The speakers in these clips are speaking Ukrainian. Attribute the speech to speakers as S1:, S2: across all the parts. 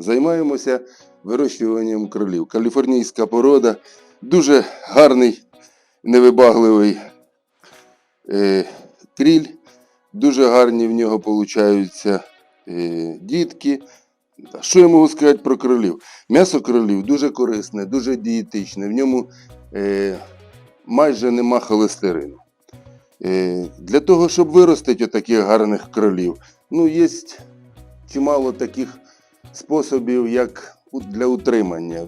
S1: Займаємося вирощуванням кролів. Каліфорнійська порода, дуже гарний, невибагливий е, кріль, дуже гарні в нього получаються е, дітки. Що я можу сказати про кролів? М'ясо кролів дуже корисне, дуже дієтичне. В ньому е, майже нема холестерину. Е, для того, щоб виростити таких гарних кролів, ну, є чимало таких способів, як для утримання.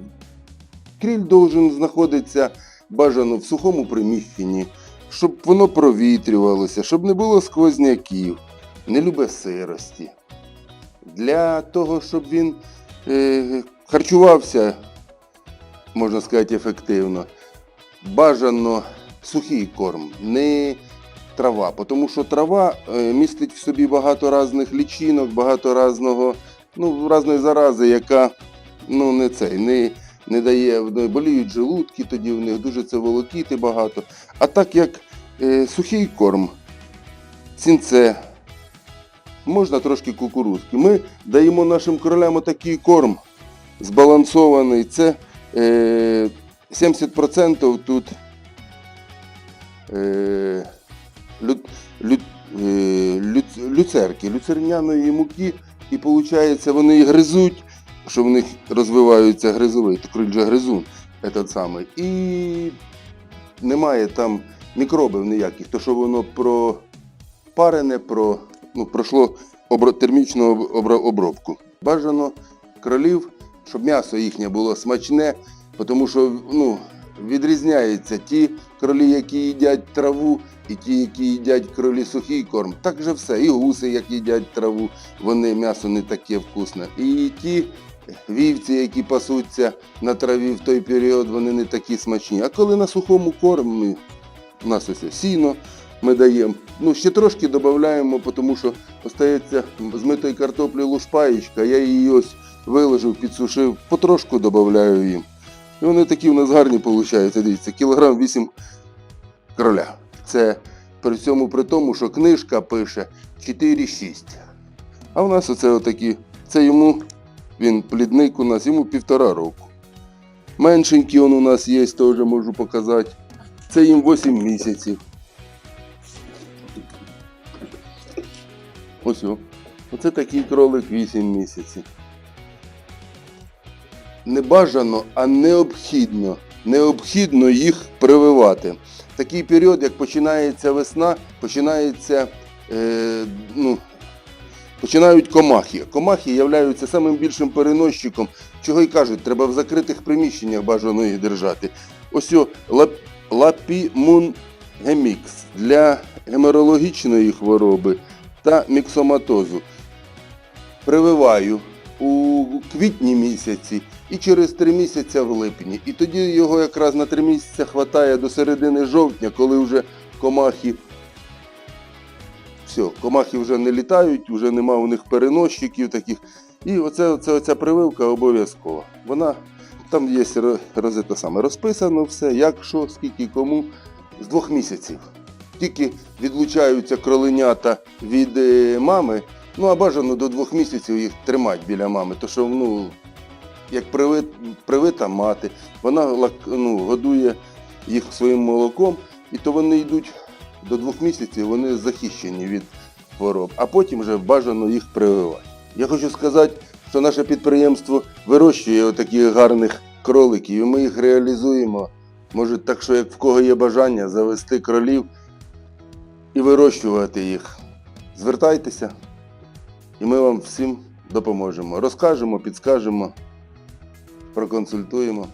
S1: Кріль должен знаходитися бажано в сухому приміщенні, щоб воно провітрювалося, щоб не було сквозняків, не любить сирості. Для того, щоб він е, харчувався, можна сказати, ефективно, бажано сухий корм, не трава. Тому що трава е, містить в собі багато різних лічинок, багато різного, ну, різної зарази, яка ну, не цей, не, не дає, боліють желудки, тоді в них дуже це волокіти багато. А так як е, сухий корм, сінце, можна трошки кукурузки. Ми даємо нашим кролям такий корм збалансований. Це е, 70% тут е, лю, лю, е, лю, люцерки, люцерняної муки, і виходить, вони гризуть, що в них розвиваються гризовий, криль же гризун, этот самий. І немає там мікробів ніяких, то що воно пропарене, про, ну, пройшло обро, термічну обро- обробку. Бажано кролів, щоб м'ясо їхнє було смачне, тому що ну, відрізняються ті кролі, які їдять траву, і ті, які їдять кролі сухий корм. Так же все. І гуси, як їдять траву, вони м'ясо не таке вкусне. І ті вівці, які пасуться на траві в той період, вони не такі смачні. А коли на сухому кормі, у нас ось сіно ми даємо. Ну, ще трошки додаємо, тому що остається з митої картоплі лушпаєчка, я її ось виложив, підсушив, потрошку додаю їм. І вони такі у нас гарні виходять. Дивіться, кілограм 8 кроля. Це при цьому при тому, що книжка пише 4-6. А в нас оце отакі. Це йому, він плідник у нас, йому півтора року. Меншенький он у нас є, теж можу показати. Це їм 8 місяців. Ось о. Оце такий кролик 8 місяців. Не бажано, а необхідно. Необхідно їх прививати. Такий період, як починається весна, починається, е, ну, починають комахи. Комахи являються самим більшим переносчиком, чого й кажуть, треба в закритих приміщеннях бажано їх держати. Ось лап, лапімунгемікс для геморологічної хвороби та міксоматозу. Прививаю у квітні місяці і через три місяці в липні. І тоді його якраз на три місяці хватає до середини жовтня, коли вже комахи. Все, комахи вже не літають, вже нема у них переносчиків таких. І оце, оце, оця прививка обов'язкова. Вона там є ро- роз, те саме, розписано все, як, що, скільки, кому. З двох місяців. Тільки відлучаються кроленята від е, мами, ну а бажано до двох місяців їх тримати біля мами. То що ну, як привит, привита мати, вона ну, годує їх своїм молоком, і то вони йдуть до двох місяців, вони захищені від хвороб, а потім вже бажано їх прививати. Я хочу сказати, що наше підприємство вирощує отаких гарних кроликів, і ми їх реалізуємо. Може, так що як в кого є бажання завести кролів і вирощувати їх. Звертайтеся, і ми вам всім допоможемо. Розкажемо, підскажемо, проконсультуємо.